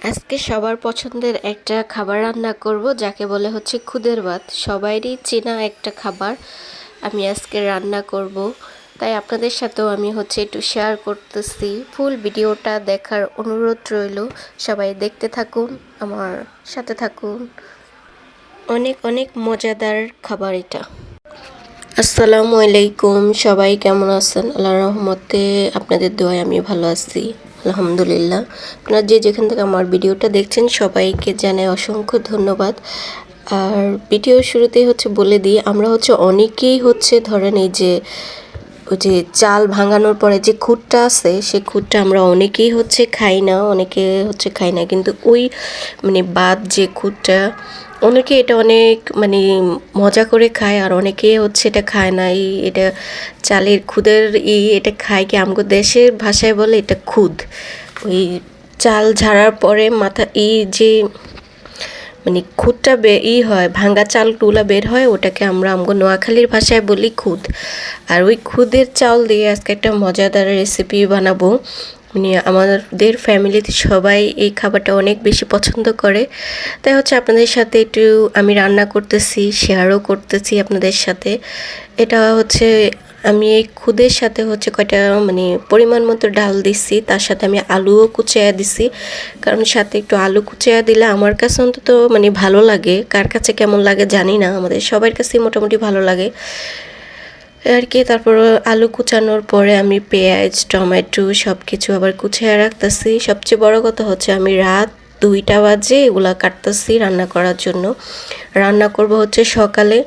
আজকে সবার পছন্দের একটা খাবার রান্না করব, যাকে বলে হচ্ছে খুদের ভাত। সবাইরই চেনা একটা খাবার আমি আজকে রান্না করব। তাই আপনাদের সাথেও আমি হচ্ছে একটু শেয়ার করতেছি। ফুল ভিডিওটা দেখার অনুরোধ রইল। সবাই দেখতে থাকুন, আমার সাথে থাকুন। অনেক অনেক মজাদার খাবার এটা। আসসালামু আলাইকুম, সবাই কেমন আছেন? আল্লাহ রহমতে আপনাদের দোয়ায় আমি ভালো আছি। আলহামদুলিল্লাহ। আপনারা যে যেখান থেকে আমার ভিডিওটা দেখছেন, সবাইকে জানাই অসংখ্য ধন্যবাদ। আর ভিডিও শুরুতেই হচ্ছে বলে দিই, আমরা হচ্ছে অনেকেই হচ্ছে ধরেন এই যে, ওই যে চাল ভাঙানোর পরে যে খুঁটটা আছে সেই খুঁটটা আমরা অনেকেই হচ্ছে খাই না, অনেকে হচ্ছে খাই না। কিন্তু ওই মানে বাদ যে খুঁটটা অনেকে এটা অনেক মানে মজা করে খায়, আর অনেকে হচ্ছে এটা খায় না, এই এটা চালের খুদের ই এটা খায় কি আমগো দেশের ভাষায় বলে এটা খুদ। ওই চাল ঝাড়ার পরে মাথা, ই যে মানে খুদটা বে, ই হয়, ভাঙ্গা চাল টুলা বের হয়, ওটাকে আমরা আমগো নোয়াখালীর ভাষায় বলি খুদ। আর ওই খুদের চাল দিয়ে আজকে একটা মজাদার রেসিপি বানাবো। মানে আমাদের ফ্যামিলিতে সবাই এই খাবারটা অনেক বেশি পছন্দ করে। তাই হচ্ছে আপনাদের সাথে একটু আমি রান্না করতেছি শেয়ারও করতেছি আপনাদের সাথে। এটা হচ্ছে আমি এই খুদের সাথে হচ্ছে কয়টা মানে পরিমাণ মতো ডাল দিছি, তার সাথে আমি আলুও কুচাইয়া দিছি। কারণ সাথে একটু আলু কুচাইয়া দিলে আমার কাছে অন্তত মানে ভালো লাগে। কার কাছে কেমন লাগে জানি না, আমাদের সবার কাছেই মোটামুটি ভালো লাগে। আর কি, তারপর আলু কুচানোর পরে আমি পেঁয়াজ, টমেটো সব কিছু আবার কুচিয়ে রাখতেছি। সবচেয়ে বড় কথা হচ্ছে আমি রাত দুইটা বাজে এগুলা কাটতেছি রান্না করার জন্য। রান্না করব হচ্ছে সকালে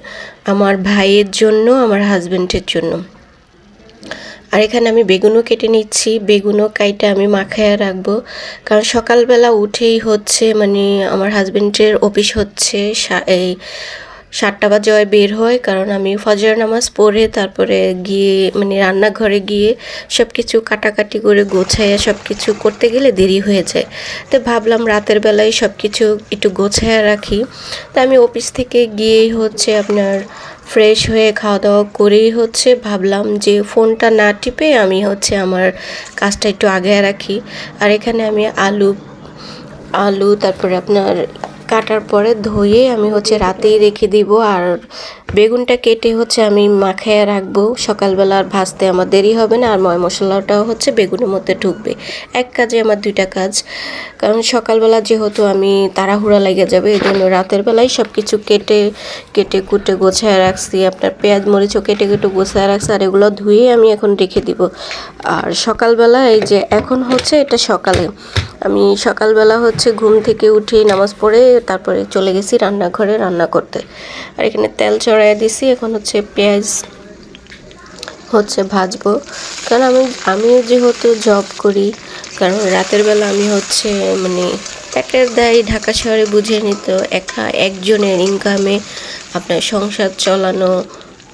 আমার ভাইয়ের জন্য, আমার হাজব্যান্ডের জন্য। আর এখানে আমি বেগুনও কেটে নিচ্ছি, বেগুনও কাইটা আমি মাখায় রাখব। কারণ সকালবেলা উঠেই হচ্ছে মানে আমার হাজব্যান্ডের অফিস হচ্ছে এই সাতটা বাজে বের হয়, কারণ আমি ফজর নামাজ পড়ে তারপরে গিয়ে মানে রান্নাঘরে গিয়ে সব কিছু কাটাকাটি করে গোছাইয়া সব কিছু করতে গেলে দেরি হয়ে যায়। তো ভাবলাম রাতের বেলায় সব কিছু একটু গোছাইয়া রাখি। তো আমি অফিস থেকে গিয়েই হচ্ছে আপনার ফ্রেশ হয়ে খাওয়া দাওয়া করেই হচ্ছে ভাবলাম যে ফোনটা না টিপে আমি হচ্ছে আমার কাজটা একটু আগে রাখি। আর এখানে আমি আলু আলু, তারপরে আপনার কাটার পরে ধুয়ে আমি হচ্ছে রাতেই রেখে দিব। আর বেগুনটা কেটে হচ্ছে আমি মাখায় রাখব। সকালবেলা আর ভাজতে আমার দেরি হবে না। আর ময় মশলাটাও হচ্ছে বেগুনের মধ্যে ঢুকবে। এক কাজে আমার দুইটা কাজ। কারণ সকালবেলা যেহেতু আমি তাড়াহুড়া লেগে যাবে এই জন্য রাতের বেলায় সব কিছু কেটে কেটে কুটে গোছায় রাখছি। আপনার পেঁয়াজ মরিচও কেটে কেটে গোছায় রাখছি। আর এগুলো ধুয়ে আমি এখন রেখে দিব। আর সকালবেলা এই যে এখন হচ্ছে এটা সকালে। আমি সকালবেলা হচ্ছে ঘুম থেকে উঠে নামাজ পড়ে তারপরে চলে গেছি রান্নাঘরে রান্না করতে। আর এখানে তেল চড়াইয়া দিছি, এখন হচ্ছে পেঁয়াজ হচ্ছে ভাজবো। কারণ আমি আমি যেহেতু জব করি, কারণ রাতের বেলা আমি হচ্ছে মানে পেটের দায়, ঢাকা শহরে বুঝে নিত একা একজনের ইনকামে আপনার সংসার চালানো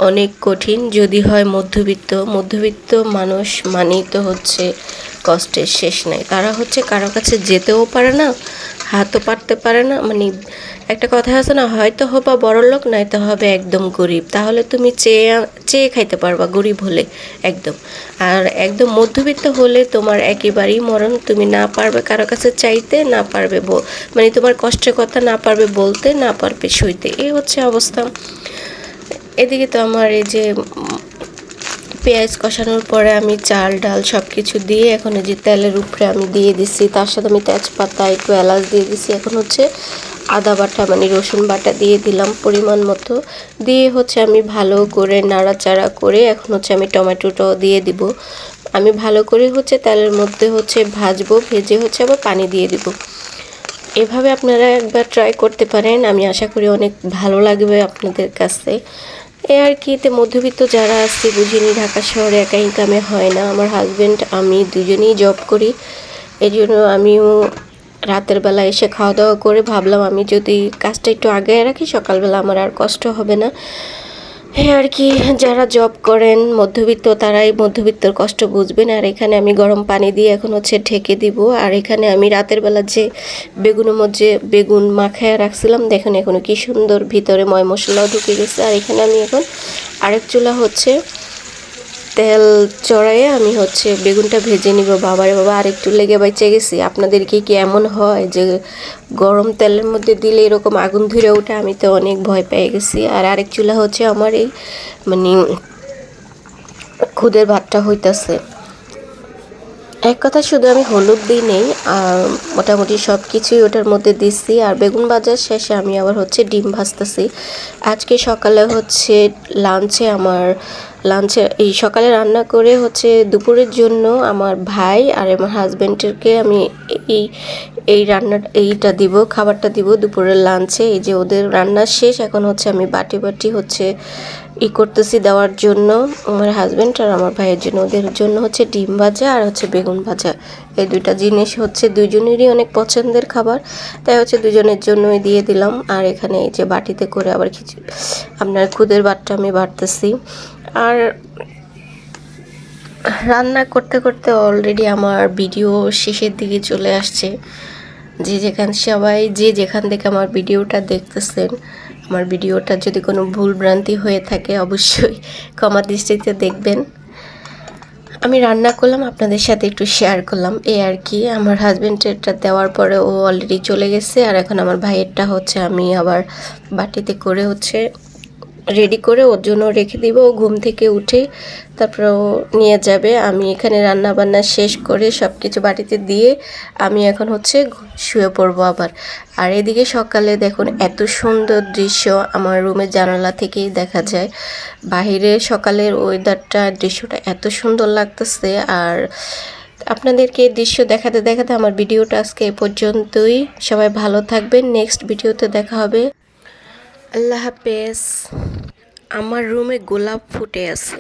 অনেক কঠিন। যদি হয় মধ্যবিত্ত মধ্যবিত্ত মানুষ মানেই তো হচ্ছে কষ্টের শেষ নাই। তারা হচ্ছে কারও কাছে যেতেও পারে না হাতও পারতে পারে না। মানে একটা কথা আছে না, হয়তো হবা বড় লোক, নয়তো হবে একদম গরিব। তাহলে তুমি চেয়ে চেয়ে খাইতে পারবা গরিব হলে একদম। আর একদম মধ্যবিত্ত হলে তোমার একেবারেই মরণ তুমি না পারবে কারও কাছে চাইতে, না পারবে মানে তোমার কষ্টের কথা না পারবে বলতে, না পারবে সইতে। এই হচ্ছে অবস্থা। এদিকে তো আমার এই যে পেঁয়াজ কষানোর পরে আমি চাল, ডাল সব কিছু দিয়ে এখন যে তেলের উপরে আমি দিয়ে দিছি। তার সাথে আমি তেজপাতা, একটু এলাচ দিয়ে দিছি। এখন হচ্ছে আদা বাটা মানে রসুন বাটা দিয়ে দিলাম পরিমাণ মতো। দিয়ে হচ্ছে আমি ভালো করে নাড়াচাড়া করে এখন হচ্ছে আমি টমেটোটাও দিয়ে দিব। আমি ভালো করে হচ্ছে তেলের মধ্যে হচ্ছে ভাজবো, ভেজে হচ্ছে আবার পানি দিয়ে দিব। এভাবে আপনারা একবার ট্রাই করতে পারেন। আমি আশা করি অনেক ভালো লাগবে আপনাদের কাছে। এ আর কি এতে মধ্যবিত্ত যারা আসছে বুঝিনি ঢাকা শহরে একা ইনকামে হয় না। আমার হাজব্যান্ড আমি দুজনেই জব করি। এই জন্য আমিও রাতের বেলা এসে খাওয়া দাওয়া করে ভাবলাম, আমি যদি কাজটা একটু আগে রাখি, সকালবেলা আমার আর কষ্ট হবে না। হ্যাঁ আর কি, যারা জব করেন, মধ্যবিত্ত, তারাই মধ্যবিত্তর কষ্ট বুঝবেন। আর এখানে আমি গরম পানি দিয়ে এখন হচ্ছে ঢেকে দিব। আর এখানে আমি রাতের বেলা যে বেগুনের মধ্যে বেগুন মাখায় রাখছিলাম, দেখেন এখন কি সুন্দর ভিতরে ময় মশলাও ঢুকে গেছে। আর এখানে আমি এখন আরেক চুলা হচ্ছে তেল চড়াইয়ে আমি হচ্ছে বেগুনটা ভেজে নিব। বাবারে বাবা আর একটু লেগে বাইচে গেছি। আপনাদেরকে কি এমন হয় যে গরম তেলের মধ্যে দিলে এরকম আগুন ধরে ওঠে? আমি তো অনেক ভয় পেয়ে গেছি। আর আরেক চুলা হচ্ছে আমার এই মানে খুদের ভাতটা হইতাছে। এক কথা শুধু আমি হলুদ দিই নেই আর মোটামুটি সব কিছুই ওটার মধ্যে দিচ্ছি আর বেগুন ভাজার শেষে আমি আবার হচ্ছে ডিম ভাজতেছি। আজকে সকালে হচ্ছে লাঞ্চে আমার লাঞ্চে এই সকালে রান্না করে হচ্ছে দুপুরের জন্য আমার ভাই আর আমার হাজব্যান্ডকে আমি এই এই রান্না এইটা দিব, খাবারটা দিব দুপুরের লাঞ্চে। এই যে ওদের রান্না শেষ, এখন হচ্ছে আমি বাটি বাটি হচ্ছে ই করতেছি দেওয়ার জন্য আমার হাজব্যান্ড আর আমার ভাইয়ের জন্য। ওদের জন্য হচ্ছে ডিম ভাজা আর হচ্ছে বেগুন ভাজা। এই দুইটা জিনিস হচ্ছে দুজনেরই অনেক পছন্দের খাবার। তাই হচ্ছে দুজনের জন্যই দিয়ে দিলাম। আর এখানে এই যে বাটিতে করে আবার খিচুড়ি আপনার খুদের বাটটা আমি বাড়তেছি। আর রান্না করতে করতে অলরেডি আমার ভিডিও শেষের দিকে চলে আসছে। যে যেখান সবাই যে যেখান থেকে আমার ভিডিওটা দেখতেছেন, আমার ভিডিওটা যদি কোনো ভুল ভ্রান্তি হয়ে থাকে, অবশ্যই ক্ষমা দৃষ্টিতে দেখবেন। আমি রান্না করলাম, আপনাদের সাথে একটু শেয়ার করলাম। এ আর কি, আমার হাজব্যান্ডেরটা দেওয়ার পরে ও অলরেডি চলে গেছে, আর এখন আমার ভাইয়েরটা হচ্ছে আমি আবার বাটিতে করে হচ্ছে রেডি করে ওর জন্য রেখে দিব। ও ঘুম থেকে উঠে তারপর ও নিয়ে যাবে। আমি এখানে রান্না বান্না শেষ করে সব কিছু বাড়িতে দিয়ে আমি এখন হচ্ছে শুয়ে পড়ব আবার। আর এদিকে সকালে দেখুন এত সুন্দর দৃশ্য আমার রুমের জানালা থেকেই দেখা যায়। বাহিরে সকালের ওয়েদারটা দৃশ্যটা এত সুন্দর লাগতেছে। আর আপনাদেরকে দৃশ্য দেখাতে দেখাতে আমার ভিডিওটা আজকে এ পর্যন্তই। সবাই ভালো থাকবেন। নেক্সট ভিডিওতে দেখা হবে। আল্লাহ হাফেজ। আমার রুমে গোলাপ ফুটে আছে।